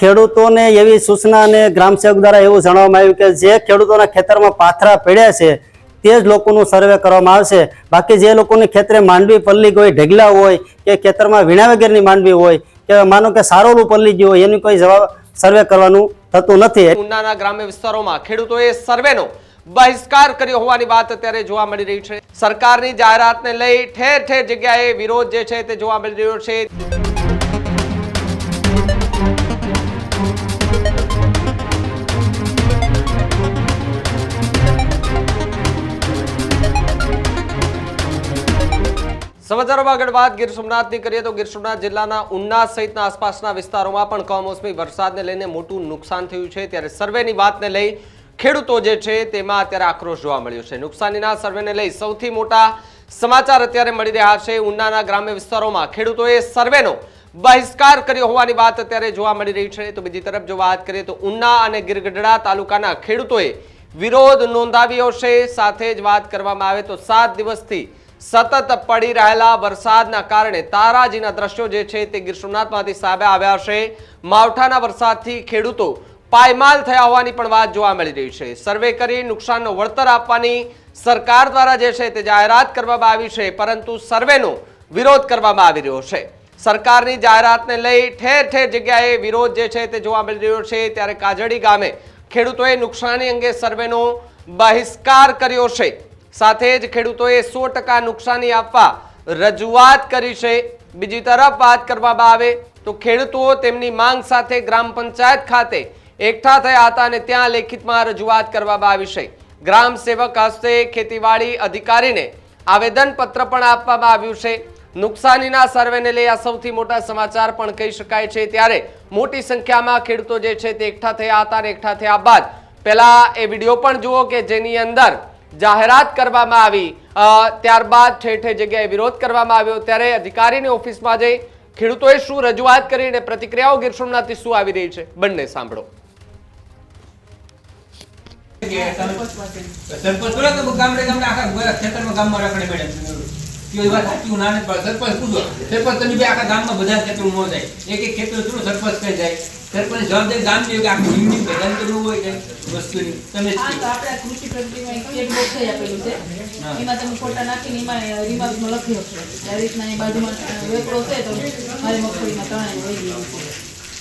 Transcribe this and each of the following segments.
ખેડૂતોને એવી સૂચના અને ગ્રામસેવક દ્વારા એવું જણાવવામાં આવ્યું કે જે ખેડૂતોના ખેતરમાં પાથરા પડ્યા છે, તે જ લોકોનું સર્વે કરવામાં આવશે. બાકી જે લોકોની ખેતરે માંડવી પલ્લી હોય ઢગલા હોય કે ખેતરમાં વીણા વગેરેની માંડવી હોય, કે માનો કે સારોલું પલ્લી ગયું હોય, એની કોઈ જવાબ સર્વે કરવાનું થતું નથી. ઉનાના ગ્રામ્ય વિસ્તારોમાં ખેડૂતોએ સર્વેનો બહિષ્કાર કર્યો હોવાની વાત અત્યારે જોવા મળી રહી છે. સરકારની જાહેરાતને લઈ ઠેર ઠેર જગ્યાએ વિરોધ જે છે તે જોવા મળી રહ્યો છે. સમાચારોમાં આગળ વાત, ગીર સોમનાથની કરીએ તો ગીર સોમનાથ જિલ્લાના ઉના સહિતના આસપાસના વિસ્તારોમાં પણ કમોસમી વરસાદને લઈને મોટું નુકસાન થયું છે. ત્યારે સર્વેની વાતને લઈ ખેડૂતો જે છે તેમાં અત્યારે આક્રોશ જોવા મળ્યો છે. નુકસાનીના સર્વેને લઈ સૌથી મોટા સમાચાર અત્યારે મળી રહ્યા છે. ઉનાના ગ્રામ્ય વિસ્તારોમાં ખેડૂતોએ સર્વેનો બહિષ્કાર કર્યો હોવાની વાત અત્યારે જોવા મળી રહી છે. તો બીજી તરફ જો વાત કરીએ તો ઉના અને ગીરગઢડા તાલુકાના ખેડૂતોએ વિરોધ નોંધાવ્યો છે. સાથે જ વાત કરવામાં આવે તો સાત દિવસથી સતત પડી રહેલા વરસાદના કારણે તારાજીના દ્રશ્યો જે છે તે ગીર સોમનાથમાંથી સામે આવ્યા છે માવઠાના વરસાદથી ખેડૂતો પાયમાલ થયા હોવાની પણ વાત જોવા મળી રહી છે. સર્વે કરી નુકસાનનો વળતર આપવાની સરકાર દ્વારા જે છે તે જાહેરાત કરવામાં આવી છે, પરંતુ સર્વેનો વિરોધ કરવામાં આવી રહ્યો છે. સરકારની જાહેરાતને લઈ ઠેર ઠેર જગ્યાએ વિરોધ જે છે તે જોવા મળી રહ્યો છે. ત્યારે કાજડી ગામે ખેડૂતોએ નુકસાની અંગે સર્વેનો બહિષ્કાર કર્યો છે. સાથે જ ખેડૂતોએ સો ટકા નુકસાની આપવા રજૂઆત કરી છે. બીજી તરફ વાત કરવામાં આવે તો ખેડૂતો તેમની માંગ સાથે ગ્રામ પંચાયત ખાતે એકઠા થયા હતા અને ત્યાં લેખિતમાં રજૂઆત કરવામાં આવી છે. ગ્રામ સેવક હસ્તે ખેતીવાડી અધિકારીને આવેદન પત્ર પણ આપવામાં આવ્યું છે. નુકસાનીના સર્વેને લઈ આ સૌથી મોટા સમાચાર પણ કહી શકાય છે. ત્યારે મોટી સંખ્યામાં ખેડૂતો જે છે તે એકઠા થયા હતા અને એકઠા થયા બાદ પહેલા એ વીડિયો પણ જુઓ કે જેની અંદર જાહેરાત કરવામાં આવી. ત્યારબાદ ઠેર જગ્યાએ વિરોધ કરવામાં આવ્યો. ત્યારે અધિકારીની ઓફિસમાં જઈ ખેડૂતોએ શું રજૂઆત કરી અને પ્રતિક્રિયાઓ ગીર સોમનાથથી શું આવી રહી છે? બંને સાંભળો. સરપંચ તમે આખા ગામમાં બધા ખેતરો જાય. એક એક ખેતર સરપંચ કઈ જાય. સરપંચ જવાબદારી ગામની કે આખી હિન્દી બધાને તો હોય કે વસ્તુની તમે હા, તો આપણે કૃષિ પ્રગતિમાં એક ચેકબોક્સ થઈ આપેલું છે. એમાં તમે ફોટા નાખીને એમાં રિમાર્કમાં લખી શકશો. આવી રીતના એ બાજુમાં વેપરો છે તો મારી મગફળીમાં તણાઈ વહી ગયું છે.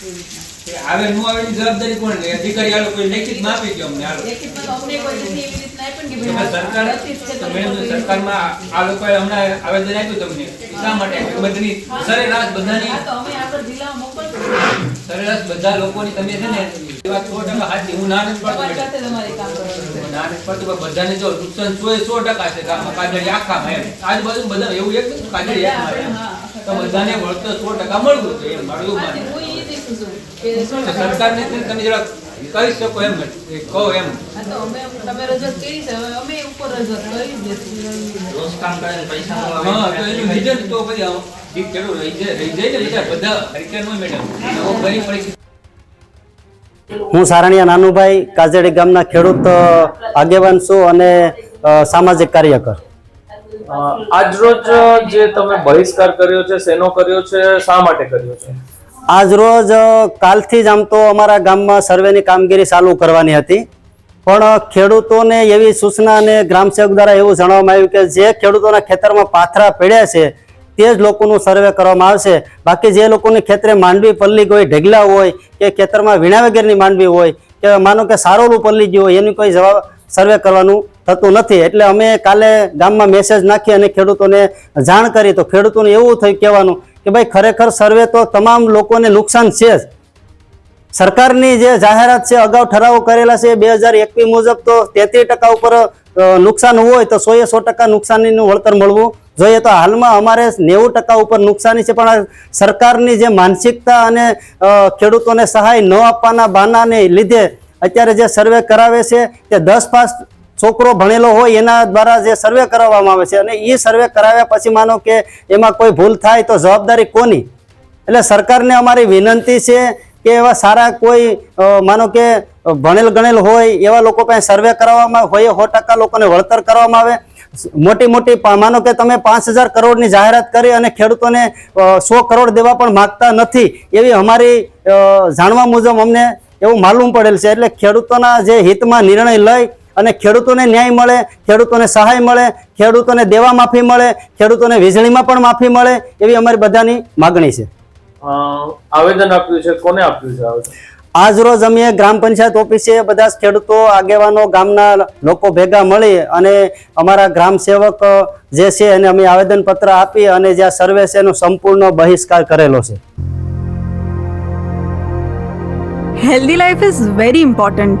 એવી રીતના. કે આવે નું આવે જવાબદારી કોણ લે અધિકારી આ લોકો લેખિતમાં આપી ગયો અમને હાલો લેખિતમાં અમને કોઈ નથી એવી રીતના આપ્યું કે ભાઈ સરકાર રસીદ છે તો તો મેડમ કોઈ- સરકારમાં આ લોકોએ હમણાં આવેદન આપ્યું તમને શા માટે બધાની સરેરાશ બધાની તો અમે આગળ જિલ્લામાં મોકલશું. સરેરાશ બધા લોકોની તમે છે ને એ સો ટકા સાચી. હું ના નથી પાડતો. તમારી મેડમ. સાથે તમારે કામ કરવાનું ના નથી પાડતો પણ બધાને જો નુકસાન સો એ સો ટકા છે કાજળી આખામાં એમ. આજુબાજુ બધા એવું એક કાજળી એકમાં તો બધાને વળતર સો ટકા મળવું જોઈએ એમ મારું. એવું સરકારને ને તમે જરાક કહી શકો એમ એ કહો એમ. હા, તો અમે તમે રજત કરી છે. અમે ઉપર રજત કરી દેશું રોજ કામ કરે પૈસા હા તો એનું રિઝલ્ટ તો પછી ઠીક રહી જાય રહી જાય ને બધા. હરિકેન હોય મેડમ નવો ફરી પરિસ્થિતિ હું સારણિયા નાનુભાઈ કાજડી ગામના ખેડૂત આગેવાન છું અને સામાજિક કાર્યકર. આજરોજ જે તમે બહિષ્કાર કર્યો છે શેનો કર્યો છે શા માટે કર્યો છે? આજ રોજ કાલથી જ આમ તો અમારા ગામમાં સર્વેની કામગીરી ચાલુ કરવાની હતી. પણ ખેડૂતોને એવી સૂચના અને ગ્રામસેવક દ્વારા એવું જણાવવામાં આવ્યું કે જે ખેડૂતોના ખેતરમાં પાથરા પડ્યા છે, તે જ લોકોનું સર્વે કરવામાં આવશે. બાકી જે લોકોની ખેતરે માંડવી પલ્લી હોય ઢગલા હોય, કે ખેતરમાં વીણા વગેરેની માંડવી હોય, કે માનો કે સારોલું પલ્લી ગયું હોય, એની કોઈ જવાબ સર્વે કરવાનું થતું નથી. એટલે અમે કાલે ગામમાં મેસેજ નાખી અને ખેડૂતોને જાણ કરી. તો ખેડૂતોને એવું થયું કહેવાનું કે ભાઈ ખરેખર સર્વે તો તમામ લોકોને નુકસાન છે જ. સરકારની જે જાહેરાત છે, અગાઉ ઠરાવો કરેલા છે, બે હજાર એકવીસ મુજબ તો તેત્રીસ ટકા ઉપર નુકસાન હોય તો સો એ સો ટકા નુકસાનીનું વળતર મળવું જોઈએ. તો હાલમાં અમારે નેવું ટકા ઉપર નુકસાની છે, પણ સરકારની જે માનસિકતા અને ખેડૂતોને સહાય ન આપવાના બાનાને લીધે અત્યારે જે સર્વે કરાવે છે, તે દસ પાસ છોકરો ભણેલો હોય એના દ્વારા જે સર્વે કરાવવામાં આવે છે અને એ સર્વે કરાવ્યા પછી માનો કે એમાં કોઈ ભૂલ થાય તો જવાબદારી કોની? એટલે સરકારને અમારી વિનંતી છે કે એવા સારા કોઈ માનો કે ભણેલ ગણેલ હોય, એવા લોકો પાસે સર્વે કરવામાં હોય સો ટકા લોકોને વળતર કરવામાં આવે. મોટી મોટી માનો કે તમે પાંચ હજાર કરોડની જાહેરાત કરી અને ખેડૂતોને સો કરોડ દેવા પણ માગતા નથી એવી અમારી જાણવા મુજબ અમને એવું માલુમ પડેલ છે. એટલે ખેડૂતોના જે હિતમાં નિર્ણય લઈ અને ખેડૂતોને ન્યાય મળે ખેડૂતોને સહાય મળે ખેડૂતોને દેવા માફી મળે ખેડૂતોને વીજળીમાં પણ માફી મળે એવી અમારી બધાની માગણી છે. આવેદન આપ્યું છે કોને આપ્યું છે આજ રોજ અમે ગ્રામ પંચાયત ઓફિસે બધા ખેડૂતો આગેવાનો ગામના લોકો ભેગા મળી અને અમારા ગ્રામ સેવક જે છે એને અમે આવેદનપત્ર આપી અને જે સર્વે છે એનો સંપૂર્ણ બહિષ્કાર કરેલો છે. Healthy life is very important